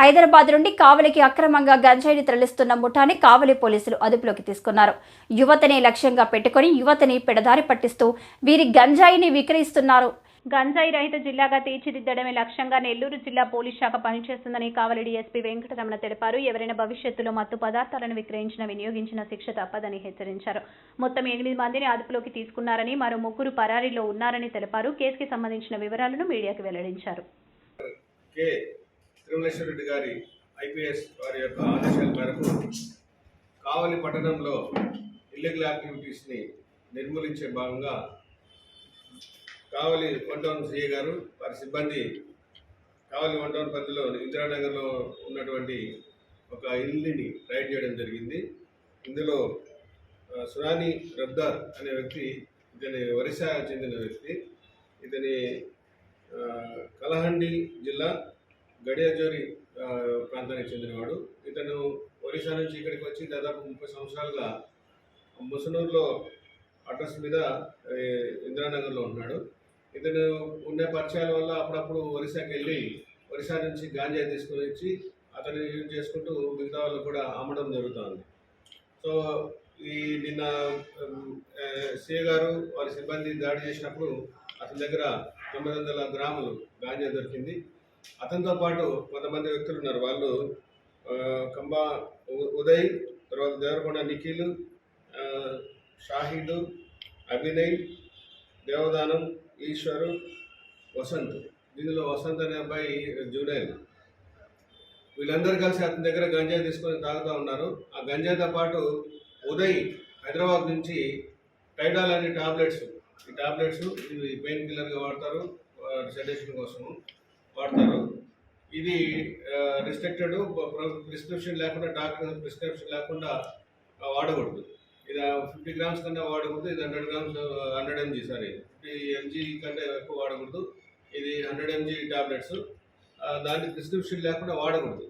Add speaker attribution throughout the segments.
Speaker 1: హైదరాబాద్ నుండి కావలికి అక్రమంగా గంజాయిని తరలిస్తున్న ముఠాని కావలి పోలీసులు అదుపులోకి తీసుకున్నారు. యువతని లక్ష్యంగా పెట్టుకొని యువతని పెడదారి పట్టిస్తూ వీరి గంజాయిని విక్రయిస్తున్నారు. గంజాయి రహిత జిల్లాగా తీర్చిదిద్దడమే లక్ష్యంగా నెల్లూరు జిల్లా పోలీస్ శాఖ పనిచేస్తుందని కావలి డీఎస్పీ వెంకటరమణ తెలిపారు. ఎవరైనా భవిష్యత్తులో మత్తు పదార్థాలను విక్రయించిన వినియోగించిన శిక్ష తప్పదని హెచ్చరించారు. మొత్తం ఎనిమిది మందిని అదుపులోకి తీసుకున్నారని మరో ముగ్గురు పరారీలో ఉన్నారని తెలిపారు. కేసుకి సంబంధించిన వివరాలను మీడియాకు వెల్లడించారు.
Speaker 2: తిరుమలేశ్వర రెడ్డి గారి ఐపీఎస్ వారి యొక్క ఆదేశాల మేరకు కావలి పట్టణంలో ఇల్లీగల్ యాక్టివిటీస్ని నిర్మూలించే భాగంగా కావలి వన్ టౌన్ సిఏ గారు వారి సిబ్బంది కావలి వన్ టౌన్ పరిధిలో ఇందిరానగర్లో ఉన్నటువంటి ఒక ఇల్లుని రైడ్ చేయడం జరిగింది. ఇందులో సురాని రబ్దార్ అనే వ్యక్తి ఇతని ఒరిస్సా చెందిన వ్యక్తి ఇతని కలహండి జిల్లా గడియాజోరి ప్రాంతానికి చెందినవాడు. ఇతను ఒరిస్సా నుంచి ఇక్కడికి వచ్చి దాదాపు ముప్పై సంవత్సరాలుగా ముసనూరులో అడ్రస్ మీద ఇందిరానగర్లో ఉన్నాడు. ఇతను ఉండే పరిచయాల వల్ల అప్పుడప్పుడు ఒరిస్సాకి వెళ్ళి ఒరిస్సా నుంచి గాంజా తీసుకొని వచ్చి అతను యూజ్ చేసుకుంటూ మిగతా వాళ్ళు కూడా అమ్మడం జరుగుతుంది. సో ఈ నిన్న సిఏ గారు వారి సిబ్బంది దాడి చేసినప్పుడు అతని దగ్గర తొమ్మిది వందల గ్రాములు గాంజా దొరికింది. అతనితో పాటు కొంతమంది వ్యక్తులు ఉన్నారు. వాళ్ళు కంబా ఉదయ్ తర్వాత దేవరకొండ నిఖిల్ ఆ, అభినయ్ దేవదానం ఈశ్వరు వసంత్. దీనిలో వసంత్ అనే అబ్బాయి జూనియర్. వీళ్ళందరూ కలిసి అతని దగ్గర గంజాయి తీసుకొని తాగుతూ ఉన్నారు. ఆ గంజాయితో పాటు ఉదయ్ హైదరాబాద్ నుంచి టైడాల్ అనే టాబ్లెట్స్ ఈ టాబ్లెట్స్ ఇవి పెయిన్ కిల్లర్గా వాడతారు సెడేషన్ కోసము. వాడతారు. ఇది రిస్ట్రిక్టెడ్ ప్రిస్క్రిప్షన్ లేకుండా డాక్టర్ ప్రిస్క్రిప్షన్ లేకుండా వాడకూడదు. ఇది ఫిఫ్టీ గ్రామ్స్ కన్నా వాడకూడదు ఇది hundred grams hundred mg sorry. Fifty mg కంటే ఎక్కువ వాడకూడదు. ఇది హండ్రెడ్ ఎంజీ టాబ్లెట్స్. దాన్ని ప్రిస్క్రిప్షన్ లేకుండా వాడకూడదు.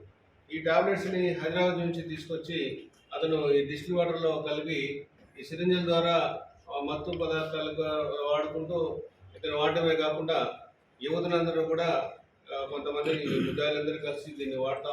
Speaker 2: ఈ టాబ్లెట్స్ని హైదరాబాద్ నుంచి తీసుకొచ్చి అతను ఈ డిస్టిల్ వాటర్లో కలిపి ఈ సిరింజల ద్వారా మత్తు పదార్థాలుగా వాడుకుంటూ ఇతను వాడటమే కాకుండా యువతనందరూ కూడా కొంతమంది ముద్దాయిలందరూ కలిసి దీన్ని వాడతా